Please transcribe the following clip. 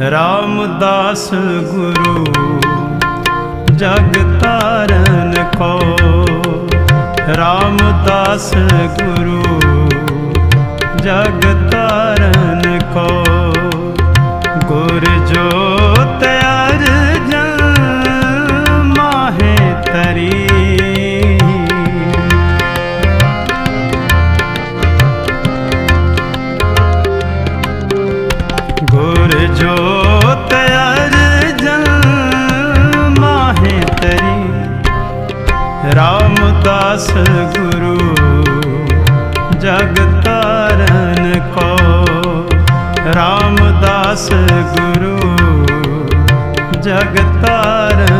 ਰਾਮਦਾਸ ਗੁਰੂ, ਜਗ ਤਾਰਨ ਕੋ। ਰਾਮਦਾਸ ਗੁਰੂ, ਜਗ ਤਾਰਨ ਕੋ। ਗੁਰ ਜੋਤ ਅਰਜਨ, ਮਾਹੇ ਤਰੀ। ਜੋਤ ਅਰਜਨ ਮਾਹੇ ਤਰੀ। ਰਾਮਦਾਸ ਗੁਰੂ ਜਗਤਾਰਨ ਤਾਰਨ ਕੋ। ਰਾਮਦਾਸ ਗੁਰੂ ਜਗਤਾਰਨ